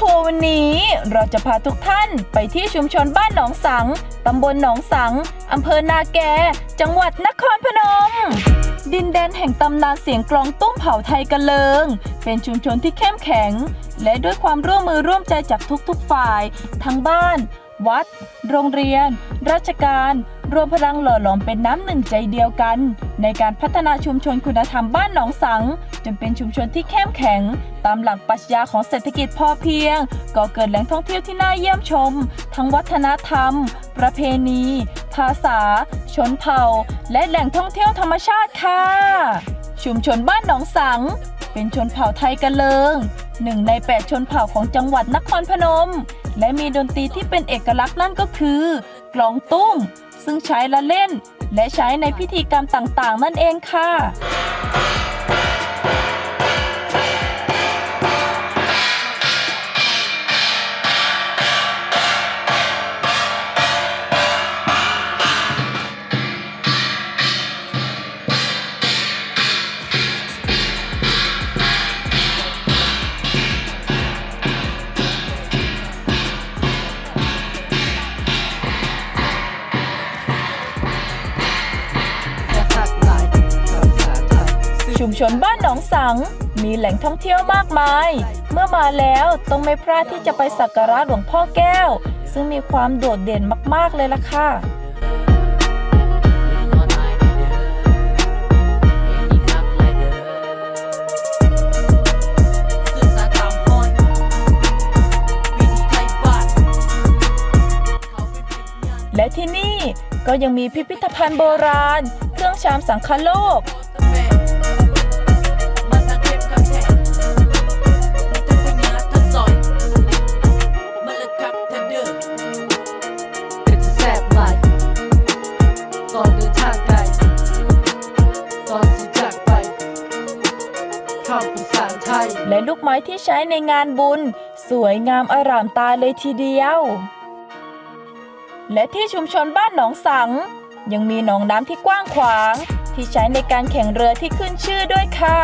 ทัวร์วันนี้เราจะพาทุกท่านไปที่ชุมชนบ้านหนองสัง ตำบลหนองสัง อำเภอนาแก จังหวัดนครพนม ดินแดนแห่งตำนานเสียงกลองตุ้มเผ่าไทยกันเลิง เป็นชุมชนที่เข้มแข็ง และด้วยความร่วมมือร่วมใจจากทุกๆฝ่าย ทั้งบ้าน วัด โรงเรียน ราชการ รวมพลังหล่อหลอมเป็นน้ำหนึ่งใจเดียวกัน ในการพัฒนาชุมชนคุณธรรมบ้านหนองสัง จนเป็นชุมชนที่เข้มแข็ง ตามหลักปรัชญาของเศรษฐกิจพอเพียง ก่อเกิดแหล่งท่องเที่ยวที่น่าเยี่ยมชม ทั้งวัฒนธรรม ประเพณี ภาษา ชนเผ่า และแหล่งท่องเที่ยวธรรมชาติค่ะ ชุมชนบ้านหนองสัง เป็นชนเผ่าไทยกันเลิงหนึ่งใน 8 ชนเผ่าของจังหวัดนครพนม และมีดนตรีที่เป็นเอกลักษณ์นั่นก็คือ กลองตุ้ม ซึ่งใช้ละเล่น และใช้ในพิธีกรรมต่างๆ นั่นเองค่ะ ชุมชนบ้านหนองสัง มีแหล่งท่องเที่ยวมากมาย เมื่อมาแล้วต้องไม่พลาดที่จะไปสักการะหลวงพ่อแก้ว ซึ่งมีความโดดเด่นมาก ๆ เลยล่ะค่ะและที่นี่ก็ยังมีพิพิธภัณฑ์โบราณ เครื่องชามสังคโลก ข้ามภาษาไทย และลูกไม้ที่ใช้ในงานบุญ สวยงามอร่ามตาเลยทีเดียว และที่ชุมชนบ้านหนองสัง ยังมีหนองน้ำที่กว้างขวาง ที่ใช้ในการแข่งเรือที่ขึ้นชื่อด้วยค่ะ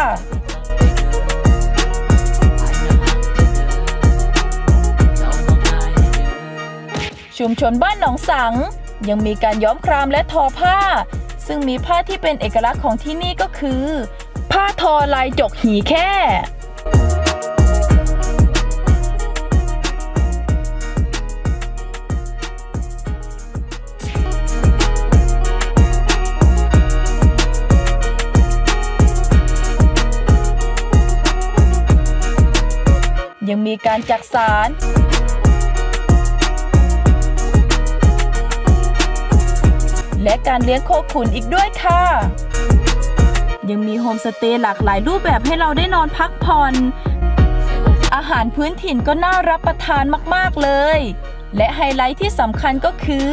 ชุมชนบ้านหนองสัง ยังมีการย้อมครามและทอผ้า ซึ่งมีผ้าที่เป็นเอกลักษณ์ของที่นี่ก็คือ ผ้าทอลายจกหีแค่ยังมีการจักสาร และการเลี้ยงโคขุนอีกด้วยค่ะ ยังมีโฮมสเตย์หลากหลายรูปแบบให้เราได้นอนพักผ่อน อาหารพื้นถิ่นก็น่ารับประทานมากๆเลย และไฮไลท์ที่สำคัญก็คือ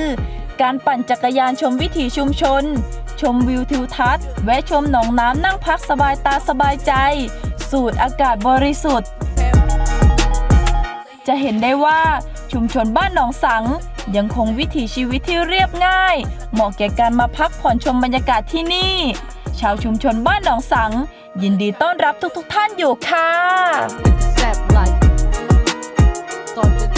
การปั่นจักรยานชมวิถีชุมชน ชมวิวทิวทัศน์แวะชมหนองน้ำนั่งพักสบายตาสบายใจ สูดอากาศบริสุทธิ์ จะเห็นได้ว่าชุมชนบ้านหนองสังยังคงวิถีชีวิตที่เรียบง่าย เหมาะแก่การมาพักผ่อนชมบรรยากาศที่นี่ ชาวชุมชนบ้านหนองสัง ยินดีต้อนรับทุกๆทท่านอยู่ค่ะ แซบไหลก่อนเดิ